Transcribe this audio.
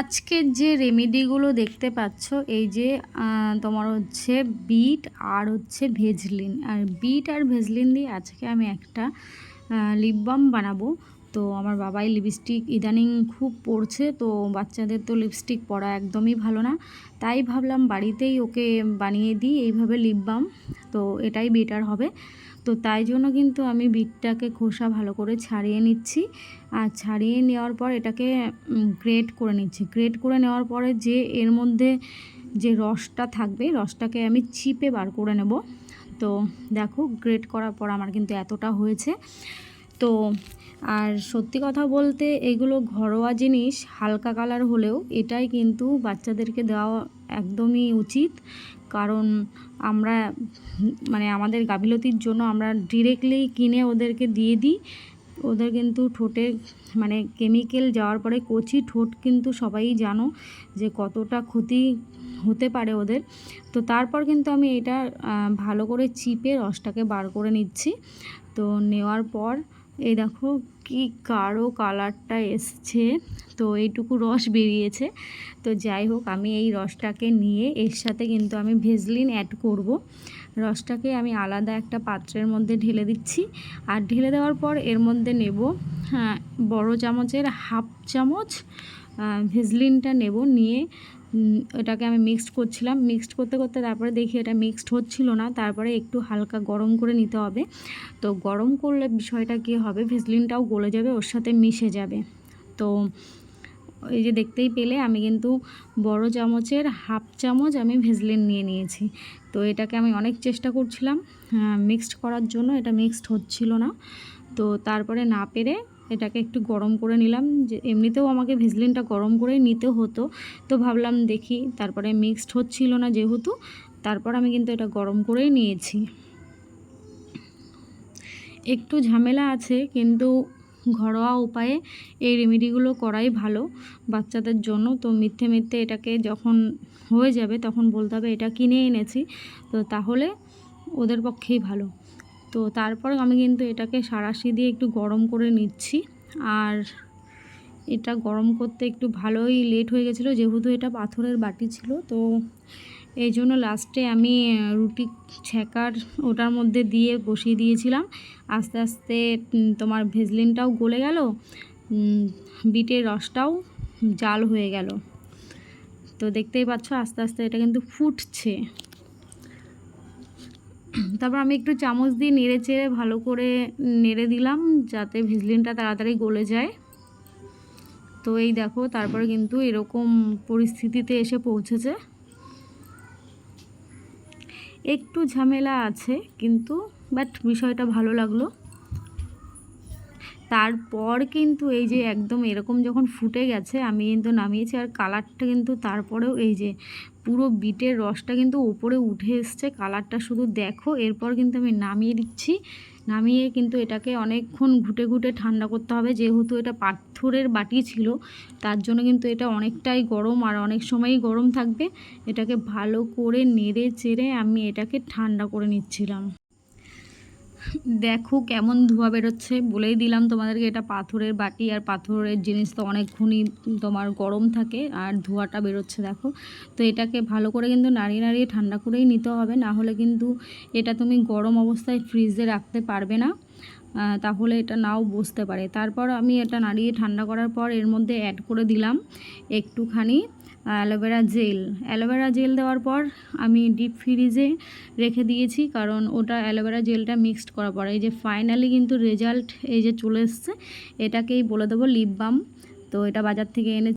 আজকের যে রেমেডিগুলো দেখতে পাচ্ছ, এই যে তোমার হচ্ছে বিট আর হচ্ছে ভেজলিন। আর বিট আর ভেজলিন দিয়ে আজকে আমি একটা লিপ বাম বানাবো। তো আমার বাবাই লিপস্টিক ইদানিং খুব পড়ছে তো বাচ্চাদের তো লিপস্টিক পরা একদমই ভালো না। তাই ভাবলাম বাড়িতেই ওকে বানিয়ে দিই, এইভাবে লিপ বাম তো এটাই বেটার হবে। তো তাই জন্য কিন্তু আমি বিটটাকে খোসা ভালো করে ছাড়িয়ে নিচ্ছি। আর ছাড়িয়ে নেওয়ার পর এটাকে গ্রেট করে নিচ্ছি। গ্রেট করে নেওয়ার পরে যে এর মধ্যে যে রসটা থাকবে, রসটাকে আমি চিপে বার করে নেব। তো দেখো গ্রেট করার পর আমার কিন্তু এতটা হয়েছে। তো আর সত্যি কথা বলতে এগুলো ঘরোয়া জিনিস, হালকা কালার হলেও এটাই কিন্তু বাচ্চাদেরকে দেওয়া একদমই উচিত। কারণ আমরা মানে আমাদের গাফিলতির জন্য আমরা ডিরেক্টলি কিনে ওদেরকে দিয়ে দিই। ওদের কিন্তু ঠোঁটে মানে কেমিক্যাল যাওয়ার পরে কচি ঠোঁট কিন্তু সবাই জানো যে কতটা ক্ষতি হতে পারে ওদের। তো তারপর কিন্তু আমি এটা ভালো করে চিপে রসটাকে বার করে নিচ্ছি। তো নেওয়ার পর এই দেখো কি গাঢ় কালারটা এসছে। তো এইটুকু রস বেরিয়েছে। তো যাই হোক আমি এই রসটাকে নিয়ে এর সাথে কিন্তু আমি ভেজলিন অ্যাড করব। রসটাকে আমি আলাদা একটা পাত্রের মধ্যে ঢেলে দিচ্ছি। আর ঢেলে দেওয়ার পর এর মধ্যে নেব হ্যাঁ, বড় চামচের হাফ চামচ ভেজলিনটা নেব। নিয়ে এটাকে আমি মিক্সড করছিলাম। মিক্সড করতে করতে তারপরে দেখি এটা মিক্সড হচ্ছিল না। তারপরে একটু হালকা গরম করে নিতে হবে। তো গরম করলে বিষয়টা কী হবে? ভেজলিনটাও গলে যাবে, ওর সাথে মিশে যাবে। তো এই যে দেখতেই পেলে, আমি কিন্তু বড় চামচের হাফ চামচ আমি ভেজলিন নিয়ে নিয়েছি। তো এটাকে আমি অনেক চেষ্টা করছিলাম মিক্সড করার জন্য। এটা মিক্সড হচ্ছিল না। তো তারপরে না পেরে এটাকে একটু গরম করে নিলাম। যে এমনিতেও আমাকে ভেজলিনটা গরম করে নিতে হতো। তো ভাবলাম দেখি, তারপরে মিক্সড হচ্ছিল না যেহেতু, তারপর আমি কিন্তু এটা গরম করেই নিয়েছি। একটু ঝামেলা আছে, কিন্তু ঘরোয়া উপায়ে এই রেমেডিগুলো করাই ভালো বাচ্চাদের জন্য। তো মিথ্যে মিথ্যে এটাকে যখন হয়ে যাবে, তখন বলতে হবে, এটা কিনে এনেছি। তো তাহলে ওদের পক্ষেই ভালো। তো তারপর আমি কিন্তু এটাকে সারাশি দিয়ে একটু গরম করে নিচ্ছি। আর এটা গরম করতে একটু ভালোই লেট হয়ে গেছিল, যেহেতু এটা পাথরের বাটি ছিল। তো এই জন্য লাস্টে আমি রুটি ছ্যাঁকার ওটার মধ্যে দিয়ে বসিয়ে দিয়েছিলাম। আস্তে আস্তে তোমার ভেজলিনটাও গলে গেল বিটের রসটাও জাল হয়ে গেল। তো দেখতেই পাচ্ছ, আস্তে আস্তে এটা কিন্তু ফুটছে। তারপর আমি একটু চামচ দিয়ে নেড়ে চেড়ে ভালো করে নেড়ে দিলাম যাতে ভিজলিনটা তাড়াতাড়ি গলে যায়। তো এই দেখো, তারপরে কিন্তু এরকম পরিস্থিতিতে এসে পৌঁছেছে। একটু ঝামেলা আছে কিন্তু, বাট বিষয়টা ভালো লাগল। তারপর কিন্তু এই যে একদম এরকম যখন ফুটে গেছে, আমি কিন্তু নামিয়েছি আর কালারটা কিন্তু তারপরেও এই যে পুরো বিটের রসটা কিন্তু ওপরে উঠে এসছে। কালারটা শুধু দেখো, এরপর কিন্তু আমি নামিয়ে দিচ্ছি। নামিয়ে কিন্তু এটাকে অনেকক্ষণ ঘুটে ঘুটে ঠান্ডা করতে হবে। যেহেতু এটা পাথরের বাটি ছিল, তার জন্য কিন্তু এটা অনেকটাই গরম আর অনেক সময়ই গরম থাকবে। এটাকে ভালো করে নেড়ে চেড়ে আমি এটাকে ঠান্ডা করে নিচ্ছিলাম। দেখো কেমন ধোয়া বেরোচ্ছে, বলেই দিলাম তোমাদেরকে এটা পাথরের বাটি, আর পাথরের জিনিস তো অনেকক্ষণই তোমার গরম থাকে, আর ধোয়াটা বেরোচ্ছে দেখো। তো এটাকে ভালো করে কিন্তু নাড়িয়ে নাড়িয়ে ঠান্ডা করেই নিতে হবে, না হলে কিন্তু এটা তুমি গরম অবস্থায় ফ্রিজে রাখতে পারবে না। তাহলে এটা নাও বসতে পারে। তারপর আমি এটা নাড়িয়ে ঠান্ডা করার পর এর মধ্যে অ্যাড করে দিলাম একটুখানি অ্যালোভেরা জেল। অ্যালোভেরা জেল দেওয়ার পর আমি ডিপ ফ্রিজে রেখে দিয়েছি, কারণ ওটা অ্যালোভেরা জেলটা মিক্সড করার পর এই যে ফাইনালি কিন্তু রেজাল্ট এই যে চলে এসছে, এটাকেই বলে দেবো লিপ বাম তো এটা বাজার থেকে এনে